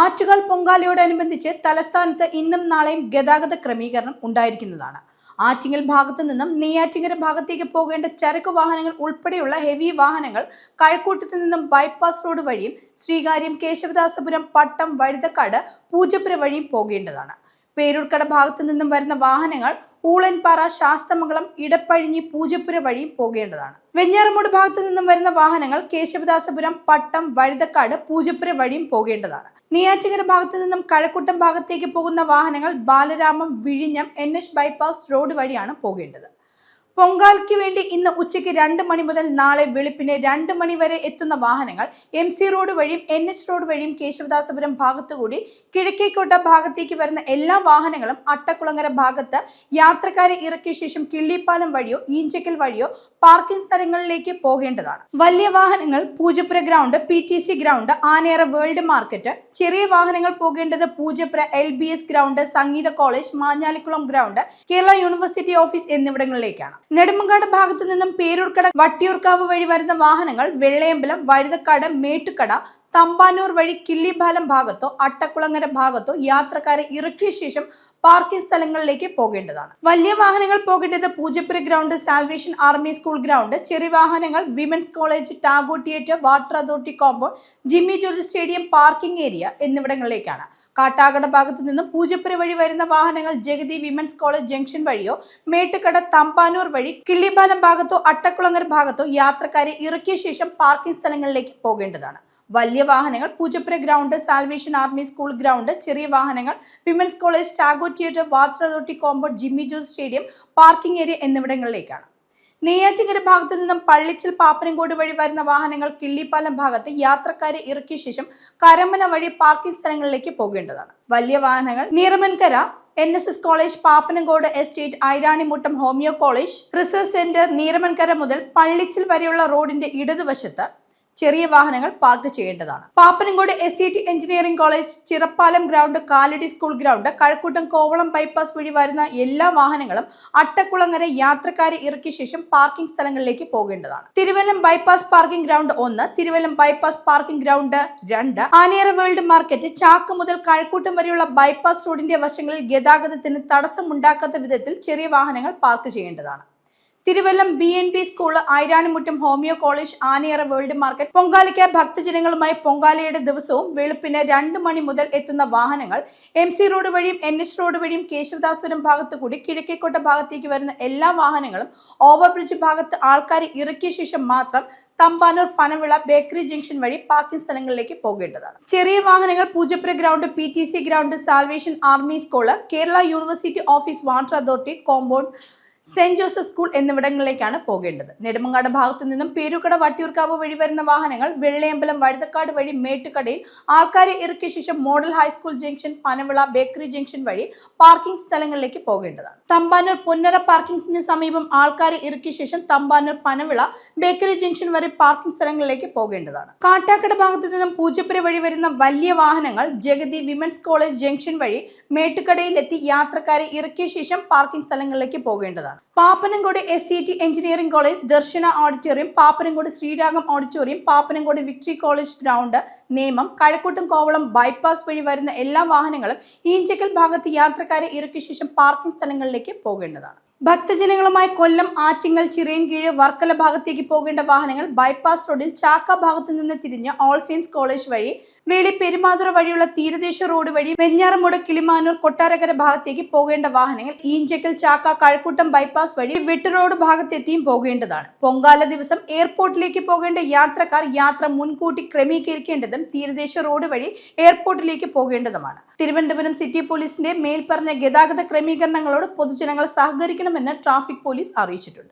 ആറ്റുകാൽ പൊങ്കാലയോടനുബന്ധിച്ച് തലസ്ഥാനത്ത് ഇന്നും നാളെയും ഗതാഗത ക്രമീകരണം ഉണ്ടായിരിക്കുന്നതാണ്. ആറ്റിങ്ങൽ ഭാഗത്തു നിന്നും നെയ്യാറ്റിങ്ങര ഭാഗത്തേക്ക് പോകേണ്ട ചരക്ക് വാഹനങ്ങൾ ഉൾപ്പെടെയുള്ള ഹെവി വാഹനങ്ങൾ കഴക്കൂട്ടത്തു നിന്നും ബൈപ്പാസ് റോഡ് വഴിയും ശ്രീകാര്യം കേശവദാസപുരം പട്ടം വഴുതക്കാട് പൂജപ്പുര വഴിയും പോകേണ്ടതാണ്. പേരൂർക്കട ഭാഗത്തു നിന്നും വരുന്ന വാഹനങ്ങൾ ഊളൻപാറ ശാസ്തമംഗളം ഇടപ്പഴിഞ്ഞി പൂജപ്പുര വഴിയും പോകേണ്ടതാണ്. വെഞ്ഞാറമൂട് ഭാഗത്തു നിന്നും വരുന്ന വാഹനങ്ങൾ കേശവദാസപുരം പട്ടം വഴുതക്കാട് പൂജപ്പുര വഴിയും പോകേണ്ടതാണ്. നെയ്യാറ്റിങ്ങര ഭാഗത്തു നിന്നും കഴക്കൂട്ടം ഭാഗത്തേക്ക് പോകുന്ന വാഹനങ്ങൾ ബാലരാമം വിഴിഞ്ഞം എൻ എച്ച് ബൈപ്പാസ് റോഡ് വഴിയാണ് പോകേണ്ടത്. പൊങ്കാലയ്ക്ക് വേണ്ടി ഇന്ന് ഉച്ചയ്ക്ക് രണ്ട് മണി മുതൽ നാളെ വെളുപ്പിന് രണ്ട് മണി വരെ എത്തുന്ന വാഹനങ്ങൾ എം സി റോഡ് വഴിയും എൻ എച്ച് റോഡ് വഴിയും കേശവദാസപുരം ഭാഗത്തുകൂടി കിഴക്കേക്കോട്ട ഭാഗത്തേക്ക് വരുന്ന എല്ലാ വാഹനങ്ങളും അട്ടക്കുളങ്ങര ഭാഗത്ത് യാത്രക്കാരെ ഇറക്കിയ ശേഷം കിള്ളിപ്പാലം വഴിയോ ഈഞ്ചക്കൽ വഴിയോ പാർക്കിംഗ് സ്ഥലങ്ങളിലേക്ക് പോകേണ്ടതാണ്. വലിയ വാഹനങ്ങൾ Poojappura ground P T C ground Anayara world market ചെറിയ വാഹനങ്ങൾ പോകേണ്ടത് Poojappura L B S ground Sangeetha college Manjalikulam ground Kerala university office എന്നിവിടങ്ങളിലേക്കാണ്. Nedumangad ഭാഗത്തു നിന്നും പേരൂർക്കട വട്ടിയൂർക്കാവ് വഴി വരുന്ന വാഹനങ്ങൾ വെള്ളയമ്പലം വഴുതക്കാട് മേട്ടുക്കട തമ്പാനൂർ വഴി കിള്ളിപാലം ഭാഗത്തോ അട്ടക്കുളങ്ങര ഭാഗത്തോ യാത്രക്കാരെ ഇറക്കിയ ശേഷം പാർക്കിംഗ് സ്ഥലങ്ങളിലേക്ക് പോകേണ്ടതാണ്. വലിയ വാഹനങ്ങൾ പോകേണ്ടത് Poojappura ground salvation army school ground ചെറിയ വാഹനങ്ങൾ women's college Tagore theatre water authority compound Jimmy George stadium parking area എന്നിവിടങ്ങളിലേക്കാണ്. Kattakada ഭാഗത്തു നിന്നും പൂജപ്പുര വഴി വരുന്ന വാഹനങ്ങൾ ജഗതി വിമൻസ് കോളേജ് ജംഗ്ഷൻ വഴിയോ മേട്ടുകട തമ്പാനൂർ വഴി കിള്ളിപാലം ഭാഗത്തോ അട്ടക്കുളങ്ങര ഭാഗത്തോ യാത്രക്കാരെ ഇറക്കിയ ശേഷം പാർക്കിംഗ് സ്ഥലങ്ങളിലേക്ക് പോകേണ്ടതാണ്. വലിയ വാഹനങ്ങൾ. Poojappura ground salvation army school ground ചെറിയ വാഹനങ്ങൾ women's college Tagore theatre വാത്രതോട്ടി compound Jimmy Jose stadium parking area എന്നിവിടങ്ങളിലേക്കാണ്. Neyyattinkara ഭാഗത്തു നിന്നും പള്ളിച്ചൽ പാപ്പനംകോട് വഴി വരുന്ന വാഹനങ്ങൾ കിള്ളിപ്പാലം ഭാഗത്ത് യാത്രക്കാരെ ഇറക്കിയ ശേഷം കരമന വഴി പാർക്കിംഗ് സ്ഥലങ്ങളിലേക്ക് പോകേണ്ടതാണ്. വലിയ വാഹനങ്ങൾ. Neeramankara N S S college Pappanamcode estate Iranimuttam homeo college research centre Neeramankara മുതൽ പള്ളിച്ചിൽ വരെയുള്ള റോഡിന്റെ ഇടതുവശത്ത് ചെറിയ വാഹനങ്ങൾ പാർക്ക് ചെയ്യേണ്ടതാണ്. Pappanamcode S C T engineering college Chirappalam ground Kaladi school ground Kazhakkoottam Kovalam bypass വഴി വരുന്ന എല്ലാ വാഹനങ്ങളും അട്ടക്കുളങ്ങര യാത്രക്കാരെ ഇറക്കിയ ശേഷം പാർക്കിംഗ് സ്ഥലങ്ങളിലേക്ക് പോകേണ്ടതാണ്. തിരുവല്ലം ബൈപ്പാസ് പാർക്കിംഗ് ഗ്രൗണ്ട് ഒന്ന് തിരുവല്ലം ബൈപ്പാസ് പാർക്കിംഗ് ഗ്രൗണ്ട് രണ്ട് ആനേറ വേൾഡ് മാർക്കറ്റ് ചാക്ക് മുതൽ കഴക്കൂട്ടം വരെയുള്ള ബൈപ്പാസ് റോഡിന്റെ വശങ്ങളിൽ ഗതാഗതത്തിന് തടസ്സമുണ്ടാക്കാത്ത വിധത്തിൽ ചെറിയ വാഹനങ്ങൾ പാർക്ക് ചെയ്യേണ്ടതാണ്. Thiruvallam B N B school Iranimuttam homeo college Anayara world market. പൊങ്കാലയ്ക്ക് ഭക്തജനങ്ങളുമായി പൊങ്കാലയുടെ ദിവസവും വെളുപ്പിന് രണ്ട് മണി മുതൽ എത്തുന്ന വാഹനങ്ങൾ എം സി റോഡ് വഴിയും എൻ എച്ച് റോഡ് വഴിയും കേശവദാസ്വരം ഭാഗത്തു കൂടി കിഴക്കേക്കോട്ട ഭാഗത്തേക്ക് വരുന്ന എല്ലാ വാഹനങ്ങളും ഓവർബ്രിഡ്ജ് ഭാഗത്ത് ആൾക്കാരെ ഇറക്കിയ ശേഷം മാത്രം തമ്പാനൂർ പനവിള ബേക്കറി ജംഗ്ഷൻ വഴി പാർക്കിംഗ് സ്ഥലങ്ങളിലേക്ക് പോകേണ്ടതാണ്. ചെറിയ വാഹനങ്ങൾ Poojappura ground P T C ground salvation army school Kerala university office water authority compound Saint Joseph school എന്നിവിടങ്ങളിലേക്കാണ് പോകേണ്ടത്. നെടുമങ്ങാട് ഭാഗത്തു നിന്നും പേരുക്കട വട്ടിയൂർക്കാവ് വഴി വരുന്ന വാഹനങ്ങൾ വെള്ളയമ്പലം വഴുതക്കാട് വഴി മേട്ടുകടയിൽ ആൾക്കാരെ ഇറക്കിയ ശേഷം model high school junction Panavila bakery junction വഴി പാർക്കിംഗ് സ്ഥലങ്ങളിലേക്ക് പോകേണ്ടതാണ്. തമ്പാനൂർ പൊന്നര പാർക്കിംഗ്സിന് സമീപം ആൾക്കാരെ ഇറക്കിയ ശേഷം തമ്പാനൂർ പനവിള ബേക്കറി ജംഗ്ഷൻ വരെ പാർക്കിംഗ് സ്ഥലങ്ങളിലേക്ക് പോകേണ്ടതാണ്. കാട്ടാക്കട ഭാഗത്തു നിന്നും പൂജപ്പുര വഴി വരുന്ന വലിയ വാഹനങ്ങൾ ജഗതി വിമൻസ് കോളേജ് ജംഗ്ഷൻ വഴി മേട്ടുകടയിലെത്തി യാത്രക്കാരെ ഇറക്കിയ ശേഷം പാർക്കിംഗ് സ്ഥലങ്ങളിലേക്ക് പോകേണ്ടതാണ്. Pappanamcode S C T engineering college Darshana auditorium Pappanamcode Sreeragam auditorium Pappanamcode victory college ground നിയമം കഴക്കൂട്ടം കോവളം ബൈപ്പാസ് വഴി വരുന്ന എല്ലാ വാഹനങ്ങളും ഈഞ്ചക്കൽ ഭാഗത്ത് യാത്രക്കാരെ ഇറക്കിയ ശേഷം പാർക്കിംഗ് സ്ഥലങ്ങളിലേക്ക് പോകേണ്ടതാണ്. ഭക്തജനങ്ങളുമായി കൊല്ലം ആറ്റിങ്ങൽ ചിറയൻകീഴ് വർക്കല ഭാഗത്തേക്ക് പോകേണ്ട വാഹനങ്ങൾ ബൈപ്പാസ് റോഡിൽ ചാക്ക ഭാഗത്തു നിന്ന് തിരിഞ്ഞ് ഓൾ സെയിൻസ് കോളേജ് വഴി വേളി പെരുമാതുറ വഴിയുള്ള തീരദേശ റോഡ് വഴി വെഞ്ഞാറമൂട് കിളിമാനൂർ കൊട്ടാരകര ഭാഗത്തേക്ക് പോകേണ്ട വാഹനങ്ങൾ ഈഞ്ചക്കൽ ചാക്ക കഴക്കൂട്ടം ബൈപ്പാസ് വഴി വെട്ട് റോഡ് ഭാഗത്തെത്തിയും പോകേണ്ടതാണ്. പൊങ്കാല ദിവസം എയർപോർട്ടിലേക്ക് പോകേണ്ട യാത്രക്കാർ യാത്ര മുൻകൂട്ടി ക്രമീകരിക്കേണ്ടതും തീരദേശ റോഡ് വഴി എയർപോർട്ടിലേക്ക് പോകേണ്ടതുമാണ്. തിരുവനന്തപുരം സിറ്റി പോലീസിന്റെ മേൽപ്പറഞ്ഞ ഗതാഗത ക്രമീകരണങ്ങളോട് പൊതുജനങ്ങൾ സഹകരിക്കണമെന്ന് ട്രാഫിക് പോലീസ് അറിയിച്ചിട്ടുണ്ട്.